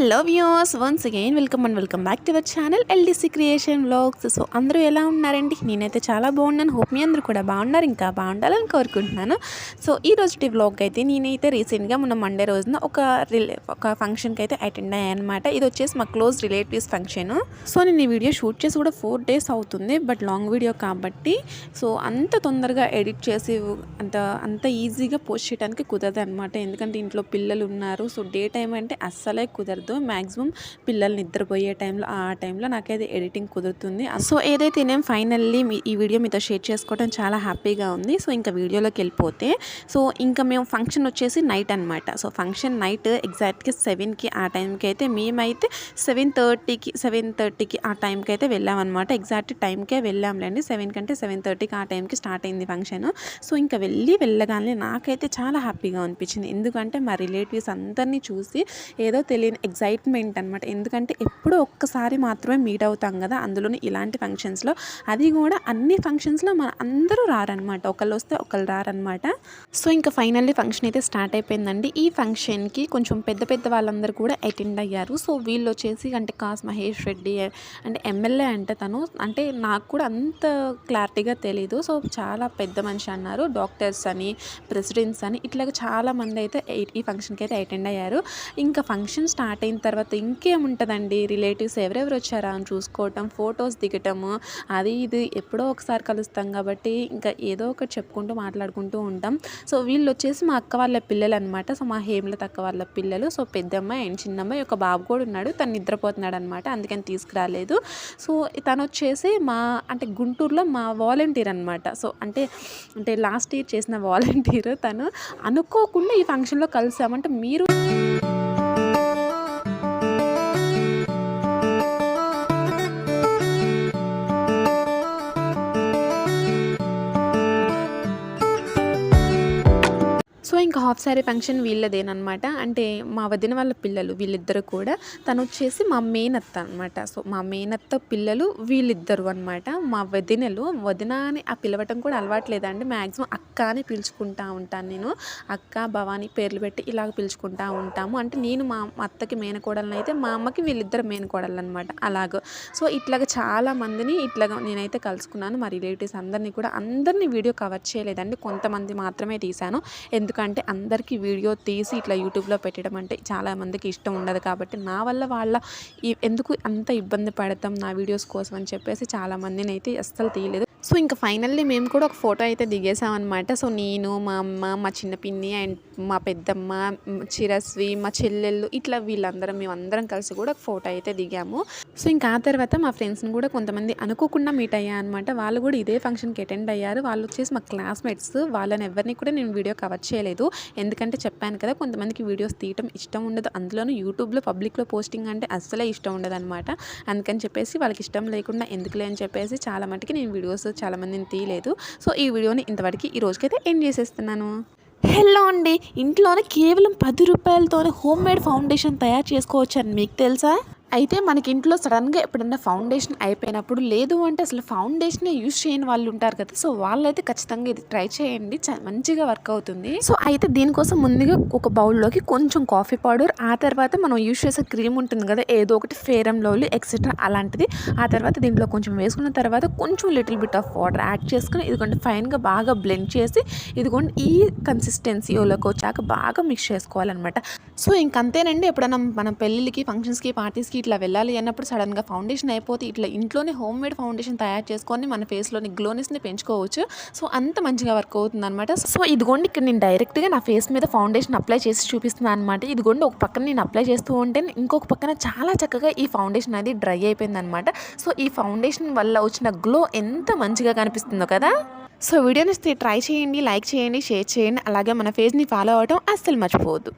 Hello views once again welcome and welcome back to our channel LDC creation vlogs so అందరూ ఎలా ఉన్నారండి? నేనైతే చాలా బాగున్నాను. హోప్ మీ అందరూ కూడా బాగున్నారు. ఇంకా బాగుండాలని కోరుకుంటున్నాను. సో ఈ రోజు వ్లాగ్ అయితే నేనైతే రీసెంట్గా మొన్న మండే రోజున ఒక రిలే ఒక ఫంక్షన్కి అయితే అటెండ్ అయ్యాను అనమాట ఇది వచ్చేసి మా క్లోజ్ రిలేటివ్స్ ఫంక్షన్ సో నేను ఈ వీడియో షూట్ చేసి కూడా ఫోర్ డేస్ అవుతుంది. బట్ లాంగ్ వీడియో కాబట్టి సో అంత తొందరగా ఎడిట్ చేసి అంత అంత ఈజీగా పోస్ట్ చేయడానికి కుదరదు అనమాట ఎందుకంటే ఇంట్లో పిల్లలు ఉన్నారు. సో డే టైం అంటే అస్సలే కుదరదు. మ్యాక్సిమం పిల్లలు నిద్రపోయే టైంలో ఆ టైంలో నాకైతే ఎడిటింగ్ కుదురుతుంది. సో ఏదైతే నేను ఫైనల్లీ మీ ఈ వీడియో మీతో షేర్ చేసుకోవడం చాలా హ్యాపీగా ఉంది. సో ఇంకా వీడియోలోకి వెళ్ళిపోతే సో ఇంకా మేము ఫంక్షన్ వచ్చేసి నైట్ అనమాట సో ఫంక్షన్ నైట్ ఎగ్జాక్ట్గా సెవెన్కి ఆ టైంకి అయితే మేమైతే సెవెన్ థర్టీకి సెవెన్ థర్టీకి ఆ టైంకి అయితే వెళ్ళామన్నమాట. ఎగ్జాక్ట్ టైంకే వెళ్ళాంలేండి. సెవెన్ కంటే సెవెన్ థర్టీకి ఆ టైంకి స్టార్ట్ అయింది ఫంక్షన్. సో ఇంకా వెళ్ళి వెళ్ళగానే నాకైతే చాలా హ్యాపీగా అనిపించింది. ఎందుకంటే మా రిలేటివ్స్ అందరినీ చూసి ఏదో తెలియని ఎగ్జైట్మెంట్ అనమాట ఎందుకంటే ఎప్పుడో ఒక్కసారి మాత్రమే మీట్ అవుతాం కదా అందులోని ఇలాంటి ఫంక్షన్స్లో అది కూడా అన్ని ఫంక్షన్స్లో మన అందరూ రారనమాట ఒకళ్ళు వస్తే ఒకళ్ళు రారనమాట సో ఇంకా ఫైనల్లీ ఫంక్షన్ అయితే స్టార్ట్ అయిపోయిందండి. ఈ ఫంక్షన్కి కొంచెం పెద్ద పెద్ద వాళ్ళందరూ కూడా అటెండ్ అయ్యారు. సో వీళ్ళు వచ్చేసి అంటే కాస్ మహేష్ రెడ్డి అంటే ఎమ్మెల్యే అంటే తను. అంటే నాకు కూడా అంత క్లారిటీగా తెలీదు. సో చాలా పెద్ద మనిషి అన్నారు. డాక్టర్స్ అని ప్రెసిడెంట్స్ అని ఇట్లా చాలా మంది అయితే ఈ- ఈ ఫంక్షన్కి అయితే అటెండ్ అయ్యారు. ఇంకా ఫంక్షన్ స్టార్ట్ అయిన తర్వాత ఇంకేముంటుందండి? రిలేటివ్స్ ఎవరెవరు వచ్చారా అని చూసుకోవటం ఫొటోస్ దిగటము అది ఇది ఎప్పుడో ఒకసారి కలుస్తాం కాబట్టి ఇంకా ఏదో ఒకటి చెప్పుకుంటూ మాట్లాడుకుంటూ ఉంటాం. సో వీళ్ళు వచ్చేసి మా అక్క వాళ్ళ పిల్లలు అనమాట సో మా హేమలత అక్క వాళ్ళ పిల్లలు. సో పెద్దమ్మాయి అండ్ చిన్నమ్మాయి. ఒక బాబు కూడా ఉన్నాడు. తను నిద్రపోతున్నాడు అనమాట అందుకని తీసుకురాలేదు. సో తను వచ్చేసి మా అంటే గుంటూరులో మా వాలంటీర్ అనమాట. సో అంటే అంటే లాస్ట్ ఇయర్ చేసిన వాలంటీర్ తను. అనుకోకుండా ఈ ఫంక్షన్లో కలిసామంటే మీరు ఇంకా హాఫ్ శారీ ఫంక్షన్ వీళ్ళదేనమాట అంటే మా వదిన వాళ్ళ పిల్లలు వీళ్ళిద్దరు కూడా తను వచ్చేసి మా మేనత్త అనమాట సో మా మేనత్త పిల్లలు వీళ్ళిద్దరు అనమాట మా వదినలు వదిన అని ఆ పిలవటం కూడా అలవాట్లేదండి మ్యాక్సిమం అక్క అని పిలుచుకుంటా ఉంటాను నేను. అక్క భవాని పేర్లు పెట్టి ఇలాగ పిలుచుకుంటా ఉంటాము. అంటే నేను మా అత్తకి మేనకోడలను అయితే మా అమ్మకి వీళ్ళిద్దరు మేనకోడలు అనమాట అలాగ. సో ఇట్లాగ చాలా మందిని ఇట్లాగ నేనైతే కలుసుకున్నాను. మా రిలేటివ్స్ అందరినీ కూడా అందరినీ వీడియో కవర్ చేయలేదండి. కొంతమంది మాత్రమే తీశాను. ఎందుకంటే అందరికీ వీడియో తీసి ఇట్లా యూట్యూబ్లో పెట్టడం అంటే చాలామందికి ఇష్టం ఉండదు కాబట్టి నా వల్ల వాళ్ళ ఎందుకు అంత ఇబ్బంది పడతాం నా వీడియోస్ కోసం అని చెప్పేసి చాలామందిని అయితే అస్సలు తీయలేదు. సో ఇంకా ఫైనల్లీ మేము కూడా ఒక ఫోటో అయితే దిగేసాం అనమాట సో నేను మా అమ్మ మా చిన్న పిన్ని అండ్ మా పెద్దమ్మ చిరస్వి మా చెల్లెళ్ళు ఇట్లా వీళ్ళందరం మేమందరం కలిసి కూడా ఒక ఫోటో అయితే దిగాము. సో ఇంకా ఆ తర్వాత మా ఫ్రెండ్స్ని కూడా కొంతమంది అనుకోకుండా మీట్ అయ్యా అనమాట వాళ్ళు కూడా ఇదే ఫంక్షన్కి అటెండ్ అయ్యారు. వాళ్ళు వచ్చేసి మా క్లాస్మేట్స్. వాళ్ళని ఎవరిని కూడా నేను వీడియో కవర్ చేయలేదు. ఎందుకంటే చెప్పాను కదా కొంతమందికి వీడియోస్ తీయటం ఇష్టం ఉండదు. అందులోనూ యూట్యూబ్లో పబ్లిక్లో పోస్టింగ్ అంటే అస్సలే ఇష్టం ఉండదు అనమాట అందుకని చెప్పేసి వాళ్ళకి ఇష్టం లేకుండా ఎందుకులే అని చెప్పేసి చాలా మటుకి నేను వీడియోస్ చాలా మందిని తీయలేదు. సో ఈ వీడియోని ఇంతవరకు ఈ రోజుకైతే ఎండ్ చేసేస్తున్నాను. హలో అండి. ఇంట్లోనే కేవలం పది రూపాయలతోనే హోమ్ మేడ్ ఫౌండేషన్ తయారు చేసుకోవచ్చు అని మీకు తెలుసా? అయితే మనకి ఇంట్లో సడన్గా ఎప్పుడన్నా ఫౌండేషన్ అయిపోయినప్పుడు లేదు అంటే అసలు ఫౌండేషనే యూజ్ చేయని వాళ్ళు ఉంటారు కదా సో వాళ్ళైతే ఖచ్చితంగా ఇది ట్రై చేయండి మంచిగా వర్క్ అవుతుంది. సో అయితే దీనికోసం ముందుగా ఒక బౌల్లోకి కొంచెం కాఫీ పౌడర్ ఆ తర్వాత మనం యూజ్ చేసే క్రీమ్ ఉంటుంది కదా ఏదో ఒకటి ఫేర్ అండ్ ఎక్సెట్రా అలాంటిది. ఆ తర్వాత దీంట్లో కొంచెం వేసుకున్న తర్వాత కొంచెం little bit of water add చేసుకుని ఇదిగోండి ఫైన్గా బాగా బ్లెండ్ చేసి ఇదిగోండి ఈ కన్సిస్టెన్సీలోకి వచ్చాక బాగా మిక్స్ చేసుకోవాలన్నమాట. సో ఇంకంతేనండి ఎప్పుడైనా మన పెళ్ళిళ్ళకి ఫంక్షన్స్కి పార్టీస్కి ఇట్లా వెళ్ళాలి అన్నప్పుడు సడన్గా ఫౌండేషన్ అయిపోతే ఇట్లా ఇంట్లోనే హోమ్ మేడ్ ఫౌండేషన్ తయారు చేసుకొని మన ఫేస్లోని గ్లోనెస్ని పెంచుకోవచ్చు. సో అంత మంచిగా వర్క్ అవుతుంది అనమాట సో ఇదిగోండి ఇక్కడ నేను డైరెక్ట్గా నా ఫేస్ మీద ఫౌండేషన్ అప్లై చేసి చూపిస్తున్నాను అనమాట ఇదిగోండి ఒక పక్కన నేను అప్లై చేస్తూ ఉంటే ఇంకొక పక్కన చాలా చక్కగా ఈ ఫౌండేషన్ అది డ్రై అయిపోయింది అనమాట సో ఈ ఫౌండేషన్ వల్ల వచ్చిన గ్లో ఎంత మంచిగా కనిపిస్తుందో కదా? సో వీడియోని ట్రై చేయండి లైక్ చేయండి షేర్ చేయండి. అలాగే మన ఫేస్ని ఫాలో అవ్వడం అస్సలు మర్చిపోవద్దు.